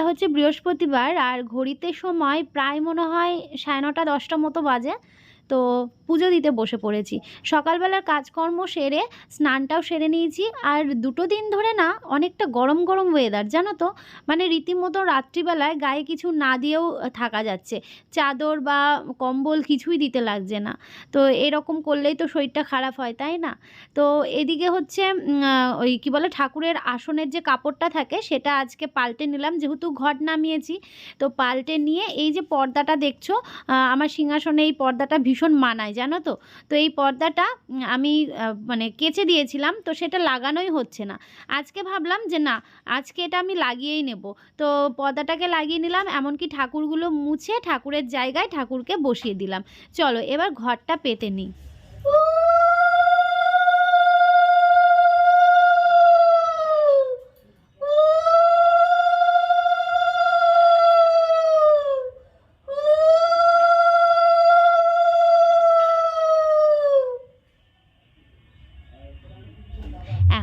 দিনটা হচ্ছে বৃহস্পতিবার আর ঘড়িতে সময় প্রায় মনে হয় সাড়ে নটা দশটা মতো বাজে। তো পুজো দিতে বসে পড়েছি। সকালবেলার কাজকর্ম সেরে স্নানটাও সেরে নিয়েছি। আর দুটো দিন ধরে না অনেকটা গরম গরম ওয়েদার জানো তো? মানে রীতিমতো রাত্রিবেলায় গায়ে কিছু না দিয়েও থাকা যাচ্ছে। চাদর বা কম্বল কিছুই দিতে লাগছে না। তো এরকম করলেই তো শরীরটা খারাপ হয়, তাই না? তো এদিকে হচ্ছে ওই কি বলে, ঠাকুরের আসনের যে কাপড়টা থাকে সেটা আজকে পাল্টে নিলাম। যেহেতু ঘট নামিয়েছি, তো পাল্টে নিয়ে এই যে পর্দাটা দেখছ আমার সিংহাসনে এই পর্দাটা ভীষণ মানায়, জানো তো? তো এই পর্দাটা আমি মানে কেচে দিয়েছিলাম, তো সেটা লাগানোই হচ্ছে না। আজকে ভাবলাম যে না, আজকে এটা আমি লাগিয়েই নেব। তো পর্দাটাকে লাগিয়ে নিলাম, এমনকি ঠাকুরগুলো মুছে ঠাকুরের জায়গায় ঠাকুরকে বসিয়ে দিলাম। চলো, এবার ঘরটা পেতে নিই।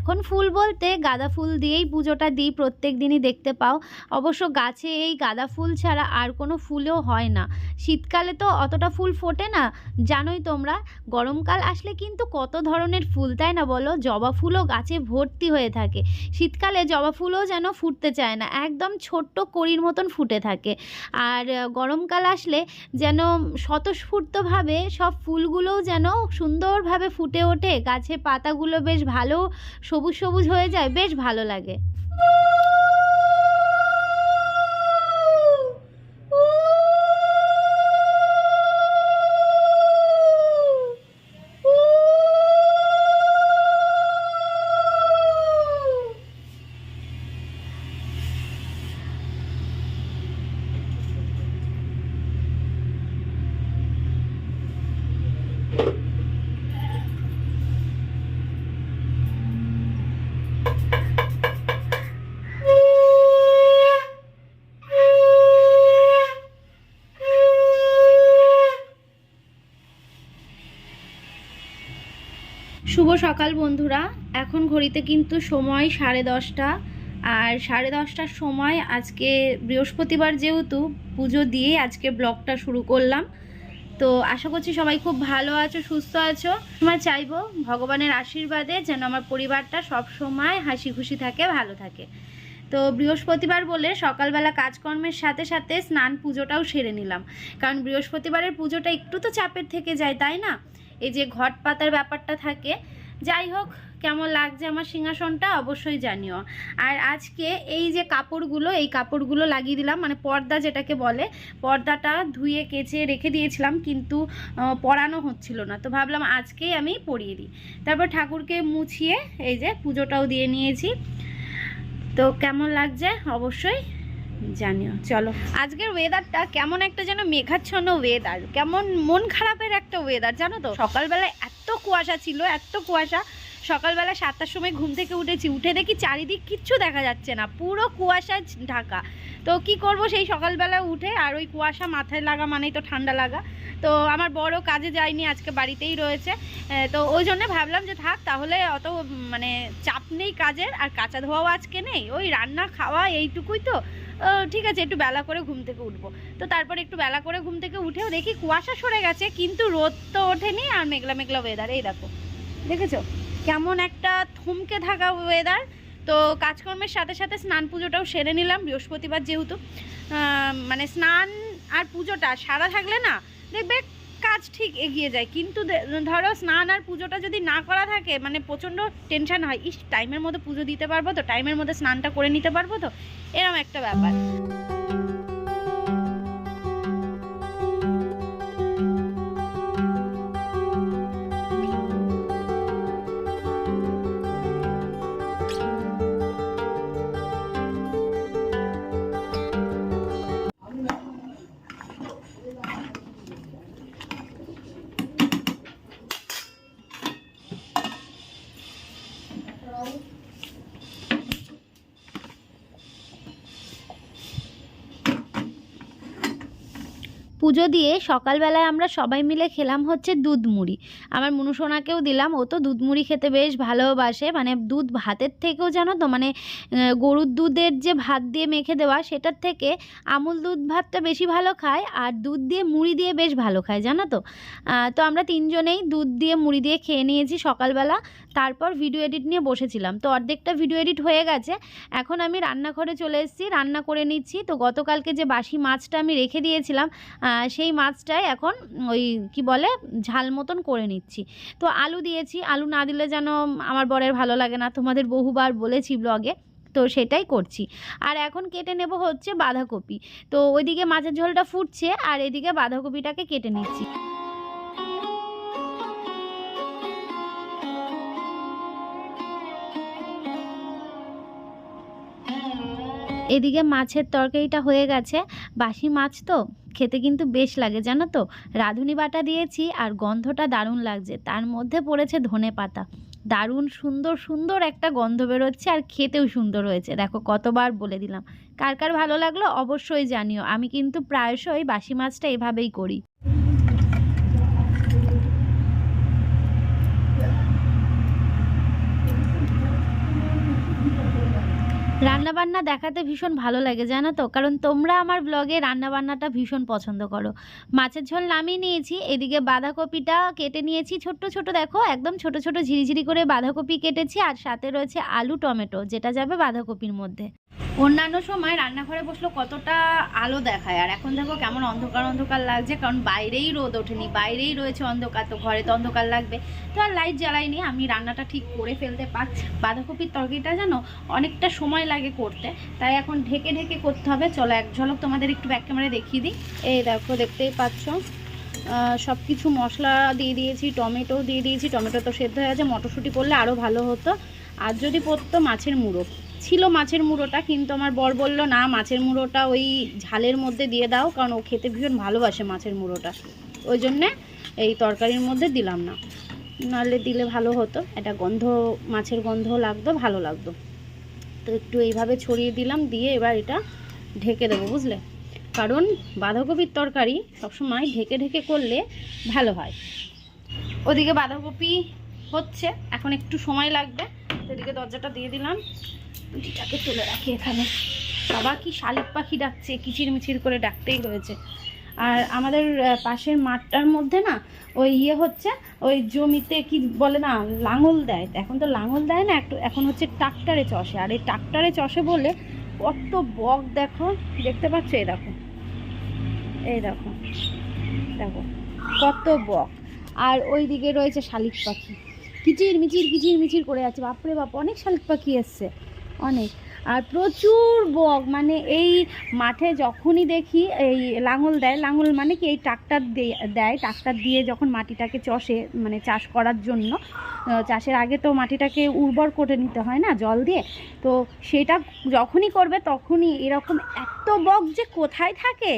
এখন ফুল বলতে গাঁদা ফুল দিয়েই পুজোটা দিই, প্রত্যেক দিনই দেখতে পাও। অবশ্য গাছে এই গাঁদা ফুল ছাড়া আর কোনো ফুলও হয় না। শীতকালে তো অতটা ফুল ফোটে না, জানোই তোমরা। গরমকাল আসলে কিন্তু কত ধরনের ফুল, তাই না বলো? জবা ফুলও গাছে ভর্তি হয়ে থাকে। শীতকালে জবা ফুলও যেন ফুটতে চায় না, একদম ছোট্ট কড়ির মতন ফুটে থাকে। আর গরমকাল আসলে যেন স্বতঃস্ফূর্তভাবে সব ফুলগুলোও যেন সুন্দরভাবে ফুটে ওঠে। গাছের পাতাগুলো বেশ ভালো সবুজ সবুজ হয়ে যায় বেশ ভালো লাগে। সকাল বন্ধুরা। এখন ঘড়িতে কিন্তু সময় সাড়ে দশটা। আর সাড়ে দশটার সময় আজকে বৃহস্পতিবার যেহেতু, পুজো দিয়ে আজকে ব্লগটা শুরু করলাম। তো আশা করছি সবাই খুব ভালো আছো, সুস্থ আছো। তোমার চাইব ভগবানের আশীর্বাদে যেন আমার পরিবারটা সব সময় হাসি খুশি থাকে, ভালো থাকে। তো বৃহস্পতিবার বলে সকালবেলা কাজকর্মের সাথে সাথে স্নান পুজোটাও সেরে নিলাম। কারণ বৃহস্পতিবারের পুজোটা একটু তো চাপের থেকে যায়, তাই না? এই যে ঘট পাতার ব্যাপারটা থাকে যাই হোক কেমন লাগছে আমার সিংহাসনটা অবশ্যই জানিও। আর আজকে এই যে কাপড়গুলো, এই কাপড়গুলো লাগিয়ে দিলাম মানে পর্দা যেটাকে বলে, পর্দাটা ধুয়ে, কেচে রেখে দিয়েছিলাম, কিন্তু পরানো হচ্ছিল না। তো ভাবলাম আজকেই আমি পরিয়ে দিই। তারপর ঠাকুরকে মুছিয়ে এই যে পুজোটাও দিয়ে নিয়েছি। তো কেমন লাগছে অবশ্যই জানিও। চলো, আজকের ওয়েদারটা কেমন একটা যেন মেঘাচ্ছন্ন ওয়েদার কেমন মন খারাপের একটা ওয়েদার জানো তো? সকালবেলায় এত কুয়াশা ছিল, এত কুয়াশা। সকালবেলা সাতটার সময় ঘুম থেকে উঠেছি, উঠে দেখি চারিদিক কিচ্ছু দেখা যাচ্ছে না, পুরো কুয়াশায় ঢাকা। তো কি করব সেই সকালবেলা উঠে, আর ওই কুয়াশা মাথায় লাগা মানেই তো ঠান্ডা লাগা। তো আমার বড় কাজে যায়নি, আজকে বাড়িতেই রয়েছে। তো ওই জন্য ভাবলাম যে থাক, তাহলে অত মানে চাপ নেই কাজের, আর কাঁচা ধোয়াও আজকে নেই। ওই রান্না, খাওয়া এইটুকুই তো। ঠিক আছে, একটু বেলা করে ঘুম থেকে উঠবো। তো তারপর একটু বেলা করে ঘুম থেকে উঠেও দেখি কুয়াশা সরে গেছে, কিন্তু রোদ তো ওঠেনি আর মেঘলা মেঘলা ওয়েদার এই দেখো। দেখেছ? কেমন একটা থমকে থাকা ওয়েদার তো কাজকর্মের সাথে সাথে স্নান পুজোটাও সেরে নিলাম, বৃহস্পতিবার যেহেতু। মানে স্নান আর পুজোটা সারা থাকলে না, দেখবে কাজ ঠিক এগিয়ে যায়। কিন্তু ধরো স্নান আর পুজোটা যদি না করা থাকে মানে প্রচণ্ড টেনশন হয়, ইস টাইমের মধ্যে পুজো দিতে পারব তো টাইমের মধ্যে স্নানটা করে নিতে পারব তো? এরম একটা ব্যাপার। পুজো দিয়ে সকালবেলায় আমরা সবাই মিলে খেলাম হচ্ছে দুধ মুড়ি। আমার মনুসোনাকেও দিলাম, ও তো দুধ মুড়ি খেতে বেশ ভালোবাসে মানে দুধ ভাতের থেকেও জানো তো মানে গরুর দুধের যে ভাত দিয়ে মেখে দেওয়া সেটার থেকে আমুল দুধ ভাতটা বেশি ভালো খায় আর দুধ দিয়ে মুড়ি দিয়ে বেশ ভালো খায়, জানো তো? তো আমরা তিনজনেই দুধ দিয়ে মুড়ি দিয়ে খেয়ে নিয়েছি সকালবেলা। তারপর ভিডিও এডিট নিয়ে বসেছিলাম। তো অর্ধেকটা ভিডিও এডিট হয়ে গেছে। এখন আমি রান্নাঘরে চলে এসেছি, রান্না করে নিচ্ছি। তো গতকালকে যে বাসি মাছটা আমি রেখে দিয়েছিলাম সেই মাছটাই এখন ওই কি বলে, ঝাল মতন করে নিচ্ছি। তো আলু দিয়েছি। আলু না দিলে যেন আমার বরের ভালো লাগে না। তোমাদের বহুবার বলেছি ব্লগে। তো সেটাই করছি। আর এখন কেটে নেব হচ্ছে বাঁধাকপি। তো ওইদিকে মাছের ঝোলটা ফুটছে, আর এদিকে বাঁধাকপিটাকে কেটে নিচ্ছি। এদিকে মাছের তরকারিটা হয়ে গেছে। বাসি মাছ তো, খেতে কিন্তু বেশ লাগে, জানো তো? রাঁধুনি বাটা দিয়েছি আর গন্ধটা দারুণ লাগছে, তার মধ্যে পড়েছে ধনে পাতা। দারুণ সুন্দর সুন্দর একটা গন্ধ বেরোচ্ছে আর খেতেও সুন্দর হয়েছে। দেখো, কতবার বলে দিলাম। কার কার ভালো লাগল অবশ্যই জানিও। আমি কিন্তু প্রায়শই বাসি মাছটা এভাবেই করি। রান্নাবান্না দেখাতে ভীষণ ভালো লাগে, জানো তো? কারণ তোমরা আমার ব্লগে রান্নাবান্নাটা ভীষণ পছন্দ করো। মাছের ঝোল নামিয়ে নিয়েছি, এদিকে বাঁধাকপিটা কেটে নিয়েছি, ছোট্ট ছোট দেখো, একদম ছোট ছোট ঝিরিঝিরি করে বাঁধাকপি কেটেছি, আর সাথে রয়েছে আলু টমেটো, যেটা যাবে বাঁধাকপির মধ্যে। অন্যান্য সময় রান্নাঘরে বসল কতটা আলো দেখায়। আর এখন দেখো কেমন অন্ধকার অন্ধকার লাগছে, কারণ বাইরেই রোদ ওঠেনি, বাইরেই রয়েছে অন্ধকার, তো ঘরে তো অন্ধকার লাগবে। তো আর লাইট জ্বালাইনি আমি রান্নাটা ঠিক করে ফেলতে পারছি, বাঁধাকপির তরকারিটা জানো অনেকটা সময় লাগে করতে। তাই এখন ঢেকে ঢেকে করতে হবে। চলো এক ঝলক তোমাদের একটু ব্যাক ক্যামেরায় দেখিয়ে দিই। এই দেখো, দেখতেই পাচ্ছ। সব কিছু মশলা দিয়ে দিয়েছি, টমেটো দিয়ে দিয়েছি। টমেটো তো সেদ্ধ হয়ে আছে মটরশুঁটি করলে আরও ভালো হতো। আর যদি পড়তো মাছের মুড়ো। ছিল মাছের মুড়োটা, কিন্তু আমার বর বলল, না, মাছের মুড়োটা ওই ঝালের মধ্যে দিয়ে দাও, কারণ ও খেতে ভীষণ ভালোবাসে মাছের মুড়োটা। ওই জন্যে এই তরকারির মধ্যে দিলাম না। নাহলে দিলে ভালো হতো। এটা গন্ধ, মাছের গন্ধ লাগতো, ভালো লাগতো। তো একটু এইভাবে ছড়িয়ে দিলাম, দিয়ে এবার এটা ঢেকে দেবো, বুঝলে? কারণ বাঁধাকপির তরকারি সবসময় ঢেকে ঢেকে করলে ভালো হয়। ওদিকে বাঁধাকপি হচ্ছে, এখন একটু সময় লাগবে। এদিকে দরজাটা দিয়ে দিলাম। রুটিটাকে তুলে রাখি এখানে। বাবা কি শালিক পাখি ডাকছে কিচির মিচির করে ডাকতেই রয়েছে। আর আমাদের পাশের মাঠটার মধ্যে না, ওই ইয়ে হচ্ছে, ওই জমিতে কি বলে না, লাঙল দেয়। এখন তো লাঙল দেয় না, একটু, এখন হচ্ছে ট্রাক্টারে চষে। আর এই ট্রাক্টারে চষে বলে কত বক দেখো, দেখতে পাচ্ছ? এই দেখো। এই দেখো। দেখো, কত বক। আর ওই দিকে রয়েছে শালিক পাখি। কিচির মিচির কিচির মিচির করে যাচ্ছে বাপরে বাপ অনেক শালিক পাখি এসছে। অনেক। আর প্রচুর বক মানে এই মাঠে যখনই দেখি, এই লাঙল দেয়, লাঙল মানে কি এই ট্রাক্টার দেয় ট্রাক্টার দিয়ে যখন মাটিটাকে চষে মানে চাষ করার জন্য চাষের আগে তো মাটিটাকে উর্বর করে নিতে হয় না, জল দিয়ে, তো সেটা যখনই করবে তখনই এরকম এত বক যে কোথায় থাকে,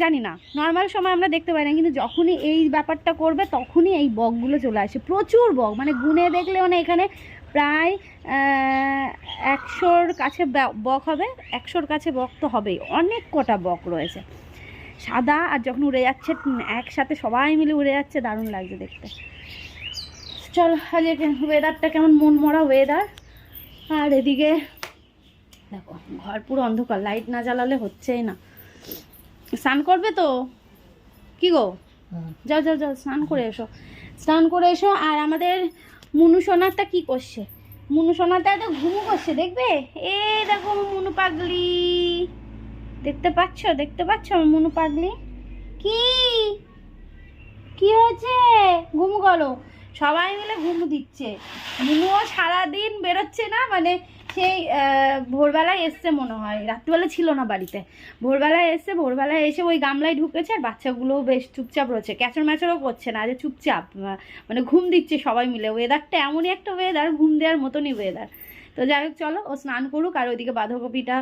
জানি না নর্মাল সময় আমরা দেখতে পাই না, কিন্তু যখনই এই ব্যাপারটা করবে তখনই এই বকগুলো চলে আসে, প্রচুর বক মানে গুনে দেখলেও না এখানে প্রায় একশোর কাছে বক হবে একশোর কাছে বক তো হবেই। অনেক কটা বক রয়েছে। সাদা আর যখন উড়ে যাচ্ছে একসাথে সবাই মিলে উড়ে যাচ্ছে দারুণ লাগছে দেখতে। চল আজকে ওয়েদারটা কেমন মন মরা ওয়েদার আর এদিকে দেখো ঘর পুরো অন্ধকার লাইট না জ্বালালে হচ্ছেই না। স্নান করবে তো? কি গো? যাও যাও যাও স্নান করে এসো। স্নান করে এসো আর আমাদের মুনু সোনারটা কি করছে? মুনু সোনারটা তো ঘুমু করছে, দেখবে? এ দেখো মুনু পাগলি। দেখতে পাচ্ছ? দেখতে পাচ্ছ মুনু পাগলি? কি? কি হয়েছে? ঘুমু গলো সবাই মিলে ঘুমু দিচ্ছে। মুনুও সারাদিন বেরোচ্ছে না মানে সেই ভোরবেলায় এসছে মনে হয়। রাত্রিবেলা ছিল না বাড়িতে। ভোরবেলায় এসছে, ভোরবেলায় এসে ওই গামলায় ঢুকেছে আর বাচ্চাগুলোও বেশ চুপচাপ রয়েছে। ক্যাচর ম্যাচরও করছে না, যে চুপচাপ মানে ঘুম দিচ্ছে সবাই মিলে। ওয়েদারটা এমনই একটা ওয়েদার ঘুম দেওয়ার মতনই ওয়েদার তো যাই হোক, চলো, ও স্নান করুক আর ওইদিকে বাঁধাকপিটা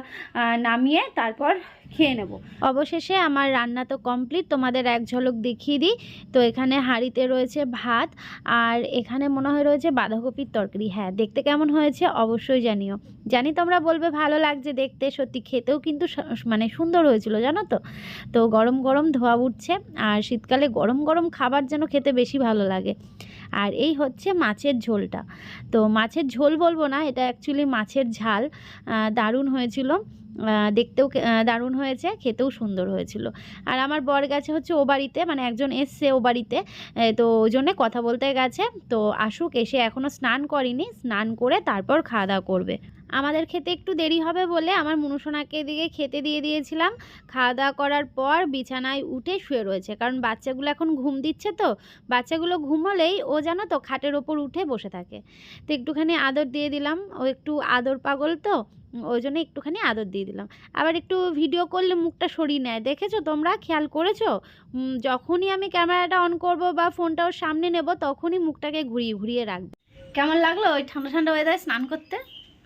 নামিয়ে তারপর খেয়ে নেব। অবশেষে আমার রান্না তো কমপ্লিট, তোমাদের এক ঝলক দেখিয়ে দিই। তো এখানে হাঁড়িতে রয়েছে ভাত আর এখানে মনে হয় রয়েছে বাঁধাকপির তরকারি। হ্যাঁ দেখতে কেমন হয়েছে অবশ্যই জানিও। জানি তোমরা বলবে ভালো লাগছে দেখতে, সত্যি খেতেও কিন্তু মানে সুন্দর হয়েছিল, জানো তো? তো গরম গরম ধোয়া উঠছে আর শীতকালে গরম গরম খাবার যেন খেতে বেশি ভালো লাগে। আর এই হচ্ছে মাছের ঝোলটা। তো মাছের ঝোল বলব না, এটা অ্যাকচুয়ালি মাছের ঝাল। দারুণ হয়েছিল। দেখতেও দারুণ হয়েছে, খেতেও সুন্দর হয়েছিল। আর আমার বর গেছে হচ্ছে ও বাড়িতে মানে একজন এসছে ও বাড়িতে। তো ওই জন্যে কথা বলতে গেছে। তো আসুক, এসে এখনও স্নান করেনি, স্নান করে তারপর খাওয়া দাওয়া করবে। আমাদের খেতে একটু দেরি হবে বলে আমার মনুসোনাকে দিকে খেতে দিয়ে দিয়েছিলাম। খাওয়া দাওয়া করার পর বিছানায় উঠে শুয়ে রয়েছে। কারণ বাচ্চাগুলো এখন ঘুম দিচ্ছে তো। বাচ্চাগুলো ঘুমালেই ও জানো তো খাটের ওপর উঠে বসে থাকে। তো একটুখানি আদর দিয়ে দিলাম। ও একটু আদর পাগল তো। ওই জন্য একটুখানি আদর দিয়ে দিলাম। আবার একটু ভিডিও করলে মুখটা সরিয়ে নেয়। দেখেছ তোমরা? খেয়াল করেছ? যখনই আমি ক্যামেরাটা অন করব বা ফোনটা ওর সামনে নেব, তখনই মুখটাকে ঘুরিয়ে ঘুরিয়ে রাখবে। কেমন লাগল ওই ঠান্ডা ঠান্ডা ওয়েদারে স্নান করতে?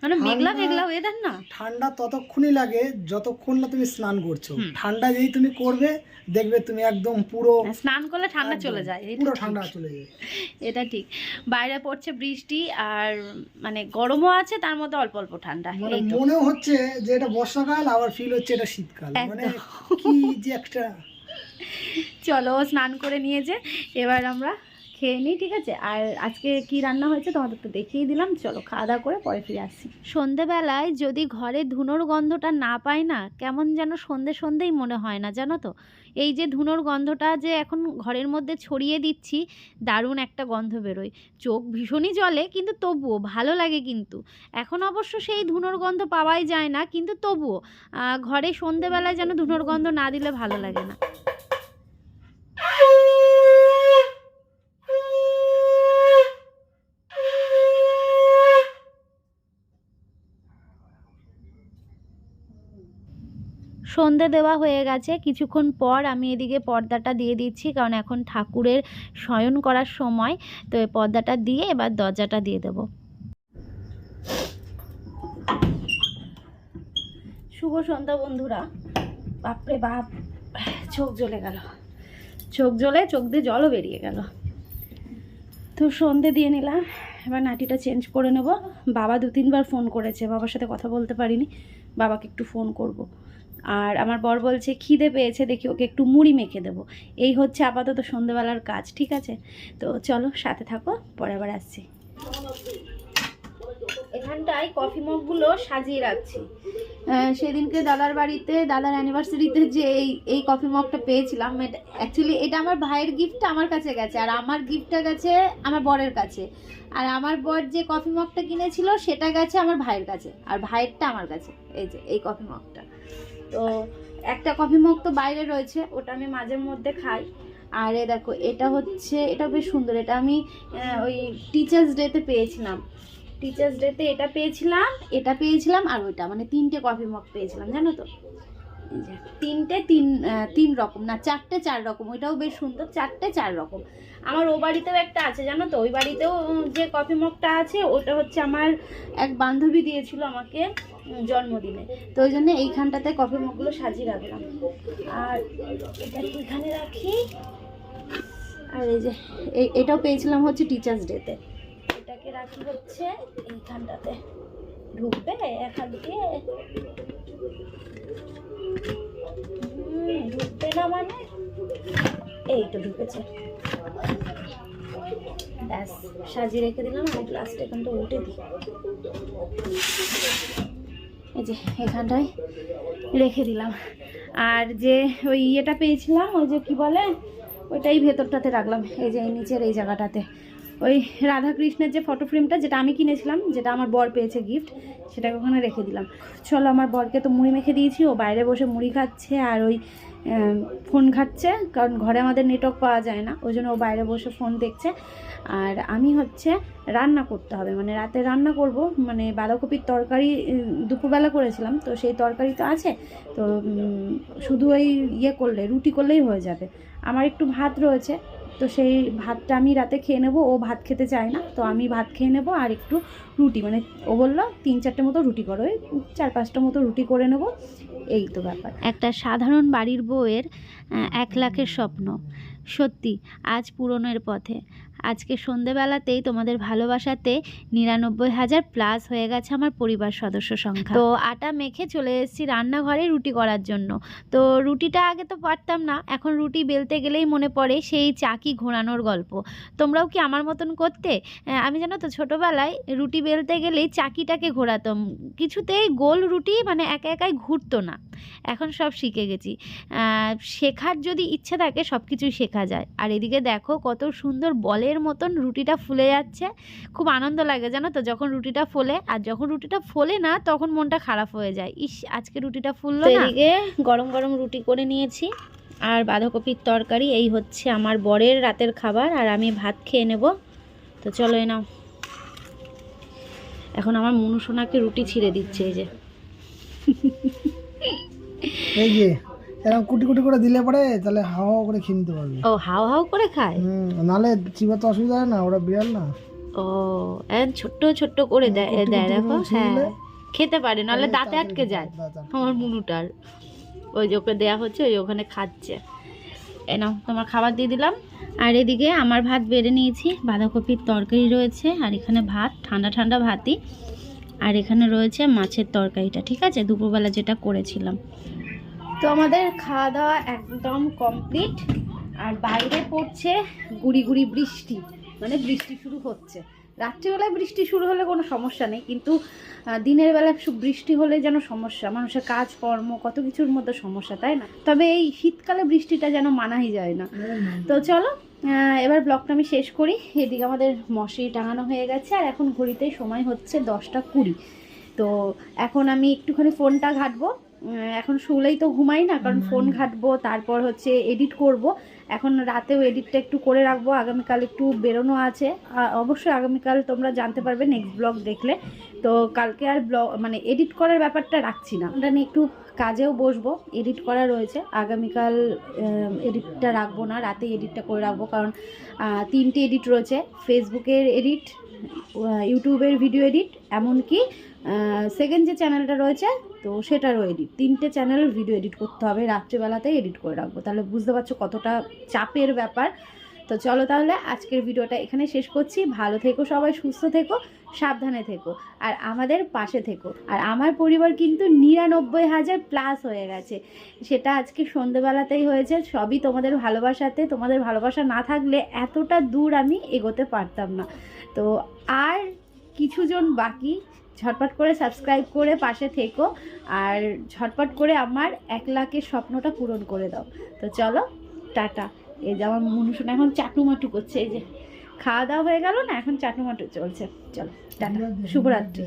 মানে মেঘলা ঠান্ডা- মেঘলা ওয়েদার না? ঠান্ডা ততক্ষণই লাগে যতক্ষণ না তুমি স্নান করছ। ঠান্ডা যেই তুমি করবে দেখবে তুমি একদম পুরো স্নান করলে ঠান্ডা চলে যায় পুরো ঠান্ডা চলে যায়। এটা ঠিক। বাইরে পড়ছে বৃষ্টি আর মানে গরমও আছে তার মধ্যে অল্প অল্প ঠান্ডা মানে মনেও হচ্ছে যে এটা বর্ষাকাল আবার ফিল হচ্ছে এটা শীতকাল। মানে। কি যে একটা চলো স্নান করে নিয়েছে এবার আমরা খেয়ে নিই, ঠিক আছে? আর আজকে কি রান্না হয়েছে তোমাদের তো দেখিয়ে দিলাম। চলো খাওয়া দাওয়া করে পরে ফিরে আসছি সন্ধেবেলায় যদি ঘরে ধুনোর গন্ধটা না পাই না, কেমন যেন সন্ধে সন্ধেই মনে হয় না, জানো তো? এই যে ধুনোর গন্ধটা যে এখন ঘরের মধ্যে ছড়িয়ে দিচ্ছি, দারুণ একটা গন্ধ বেরোয়। চোখ ভীষণই জ্বলে, কিন্তু তবুও ভালো লাগে কিন্তু। এখন অবশ্য সেই ধুনোর গন্ধ পাওয়াই যায় না, কিন্তু তবুও ঘরে সন্ধেবেলায় যেন ধুনোর গন্ধ না দিলে ভালো লাগে না। সন্ধে দেওয়া হয়ে গেছে। কিছুক্ষণ পর আমি এদিকে পর্দাটা দিয়ে দিচ্ছি, কারণ এখন ঠাকুরের শয়ন করার সময়। তো এই পর্দাটা দিয়ে এবার দরজাটা দিয়ে দেব। শুভ সন্ধ্যা বন্ধুরা। বাপরে বাপ, চোখ জ্বলে গেল। চোখ জ্বলে, চোখ দিয়ে জলও বেরিয়ে গেল। তো সন্ধে দিয়ে নিলাম, এবার নাটিটা চেঞ্জ করে নেব। বাবা দু তিনবার ফোন করেছে, বাবার সাথে কথা বলতে পারিনি। বাবাকে একটু ফোন করব। আর আমার বর বলছে, খিদে পেয়েছে, দেখি ওকে একটু মুড়ি মেখে দেবো। এই হচ্ছে আপাতত সন্ধেবেলার কাজ, ঠিক আছে? তো চলো, সাথে থাকো, পরে আবার আসছি। এখানটায় কফি মগগুলো সাজিয়ে রাখছি। সেদিনকে দাদার বাড়িতে, দাদার অ্যানিভার্সারিতে যে এই এই কফি মগটা পেয়েছিলাম অ্যাকচুয়ালি এটা আমার ভাইয়ের গিফটটা আমার কাছে গেছে, আর আমার গিফটটা গেছে আমার বরের কাছে। আর আমার বর যে কফি মগটা কিনেছিল, সেটা গেছে আমার ভাইয়ের কাছে, আর ভাইয়েরটা আমার কাছে, এই যে, এই কফি মগটা। তো একটা কফি মগ তো বাইরে রয়েছে, ওটা আমি মাঝে মধ্যে খাই। আর এ দেখো, এটা হচ্ছে, এটা বেশ সুন্দর, এটা আমি ওই টিচার্স ডেতে পেয়েছিলাম। টিচার্স ডেতে এটা পেয়েছিলাম এটা পেয়েছিলাম, আর ওইটা মানে তিনটে কফি মগ পেয়েছিলাম, জানো তো? তিনটে তিন তিন রকম, না, চারটে চার রকম, ওইটাও বেশ সুন্দর, চারটে চার রকম। আমার ও বাড়িতেও একটা আছে, জানো তো? ওই বাড়িতেও যে কফি মগটা আছে, ওটা হচ্ছে আমার এক বান্ধবী দিয়েছিল আমাকে। জন্মদিনে। তো ওই জন্য এইখানটাতে কফি মগগুলো সাজিয়ে রাখলাম। আর এটা এখানে রাখি। আর এই যে এটাও পেয়েছিলাম হচ্ছে টিচার্স ডেতে এটাকে রাখি হচ্ছে এইখানটাতে। ঢুকবে এখান দিয়ে ঢুকবে না মানে? এই তো ঢুকেছে। ব্যাস, সাজিয়ে রেখে দিলাম। আমি গ্লাসটা এখানটা উল্টে দিই। এই যে এখানটায় রেখে দিলাম। আর যে ওই ইয়েটা পেয়েছিলাম, ওই যে কি বলে, ওইটাই ভেতরটাতে রাখলাম। এই যে এই নিচের এই জায়গাটাতে। ওই রাধা কৃষ্ণের যে ফটো ফ্রেমটা যেটা আমি কিনেছিলাম, যেটা আমার বর পেয়েছে গিফট সেটাকে ওখানে রেখে দিলাম। চলো, আমার বরকে তো মুড়ি মেখে দিয়েছি, ও বাইরে বসে মুড়ি খাচ্ছে আর ওই ফোন ঘাটছে, কারণ ঘরে আমাদের নেটওয়ার্ক পাওয়া যায় না, ওই জন্য ও বাইরে বসে ফোন দেখছে। আর আমি হচ্ছে রান্না করতে হবে মানে রাতে রান্না করব মানে বাঁধাকপির তরকারি দুপুরবেলা করেছিলাম, তো সেই তরকারি তো আছে, তো শুধু ওই ইয়ে করলে, রুটি করলেই হয়ে যাবে। আমার একটু ভাত রয়েছে তো সেই ভাতটা আমি রাতে খেয়ে নেব, ও ভাত খেতে চায় না, তো আমি ভাত খেয়ে নেব আর একটু রুটি। মানে ও বলল, তিন চারটে মতো রুটি করো ওই চার পাঁচটা মতো রুটি করে নেব। এই তো ব্যাপার। একটা সাধারণ বাড়ির বউয়ের এক লাখের স্বপ্ন। সত্যি, আজ পূরণের পথে। আজকে সন্ধেবেলাতেই তোমাদের ভালোবাসাতে নিরানব্বই হাজার প্লাস হয়ে গেছে আমার পরিবার সদস্য সংখ্যা। তো আটা মেখে চলে এসেছি রান্নাঘরে রুটি করার জন্য। তো রুটিটা আগে তো পারতাম না, এখন রুটি বেলতে গেলেই মনে পড়ে সেই চাকি ঘোরানোর গল্প। তোমরাও কি আমার মতন করতে? আমি জানো তো ছোটোবেলায় রুটি বেলতে গেলেই চাকিটাকে ঘোরাতাম। কিছুতেই গোল রুটি মানে একা একাই ঘুরতো না। এখন সব শিখে গেছি। শেখার যদি ইচ্ছে থাকে সব কিছুই শেখা যায়। আর এদিকে দেখো কত সুন্দর বলের মতন রুটিটা ফুলে যাচ্ছে। খুব আনন্দ লাগে জানো তো? যখন রুটিটা ফোলে আর যখন রুটিটা ফোলে না তখন মনটা খারাপ হয়ে যায়। ইস আজকে রুটিটা ফুললো না। এদিকে গরম গরম রুটি করে নিয়েছি আর বাঁধাকপির তরকারি এই হচ্ছে আমার বরের রাতের খাবার আর আমি ভাত খেয়ে নেব। তো চলো এ নাও। এখন আমার মনুসোনাকে রুটি ছিঁড়ে দিচ্ছে এই যে। এরকম কুটি কুটি করে দিলে পরে তাহলে হাওয়া হাওয়া করে খেয়ে নিতে পারবে। ও হাও হাও করে খায়? হুম নাহলে চিবাতে অসুবিধা হয় না ওরা বিড়াল না। ও এন ছোট্ট ছোট্ট করে দেয় দেয় দেখো হ্যাঁ। খেতে পারে নাহলে তাহলে দাঁতে আটকে যায়। আমার মুনুটার ওই যে ওকে দেওয়া হচ্ছে ওই ওখানে খাচ্ছে। এ নাও তোমার খাবার দিয়ে দিলাম। আর এদিকে আমার ভাত বেড়ে নিয়েছি বাঁধাকপির তরকারি রয়েছে আর এখানে ভাত ঠান্ডা ঠান্ডা ভাতই। আর এখানে রয়েছে মাছের তরকারিটা ঠিক আছে? দুপুরবেলা যেটা করেছিলাম। তো আমাদের খাওয়া দাওয়া একদম কমপ্লিট আর বাইরে পড়ছে গুড়ি গুড়ি বৃষ্টি মানে বৃষ্টি শুরু হচ্ছে। রাত্রিবেলায় বৃষ্টি শুরু হলে কোনো সমস্যা নেই, কিন্তু দিনের বেলা বৃষ্টি হলে যেন সমস্যা, মানুষের কাজকর্ম, কত কিছুর মধ্যে সমস্যা, তাই না? তবে এই শীতকালে বৃষ্টিটা যেন মানাই যায় না। তো চলো এবার ব্লগটা আমি শেষ করি। এদিকে আমাদের মশারি টাঙানো হয়ে গেছে, আর এখন ঘড়িতে সময় হচ্ছে দশটা কুড়ি। তো এখন আমি একটুখানি ফোনটা ঘাটবো। এখন শুলেই তো ঘুমাই না কারণ ফোন ঘাটবো তারপর হচ্ছে এডিট করব। এখন রাতেও এডিটটা একটু করে রাখব আগামীকাল একটু বেরোনো আছে। অবশ্যই আগামীকাল তোমরা জানতে পারবে নেক্সট ব্লগ দেখলে। তো কালকে আর ব্লগ মানে এডিট করার ব্যাপারটা রাখছি না। ওটা নিয়ে একটু কাজেও বসবো এডিট করা রয়েছে। আগামীকাল এডিটটা রাখব না রাতে এডিটটা করে রাখব কারণ তিনটে এডিট রয়েছে। ফেসবুকের এডিট ইউটিউবের ভিডিও এডিট এমনকি সেকেন্ড যে চ্যানেলটা রয়েছে তো সেটারও এডিট তিনটে চ্যানেল ভিডিও এডিট করতে হবে, রাত্রিবেলাতেই এডিট করে রাখব। তাহলে বুঝতে পারছ কতটা চাপের ব্যাপার। তো চলো তাহলে আজকের ভিডিওটা এখানে শেষ করছি। ভালো থেকো সবাই, সুস্থ থেকো, সাবধানে থেকো, আর আমাদের পাশে থেকো। আর আমার পরিবার কিন্তু নিরানব্বই হাজার প্লাস হয়ে গেছে। সেটা আজকে সন্ধেবেলাতেই হয়েছে। সবই তোমাদের ভালোবাসাতে। তোমাদের ভালোবাসা না থাকলে এতটা দূর আমি এগোতে পারতাম না। তো আর কিছুজন বাকি ঝটপট করে সাবস্ক্রাইব করে পাশে থেকো আর ঝটপট করে আমার এক লাখের স্বপ্নটা পূরণ করে দাও। তো চলো টাটা। এই যে আমার মনুষণ এখন চাটুমাটু করছে এই যে। খাওয়া দাওয়া হয়ে গেল না এখন চাটুমাটু চলছে। চলো টাটা। শুভরাত্রি।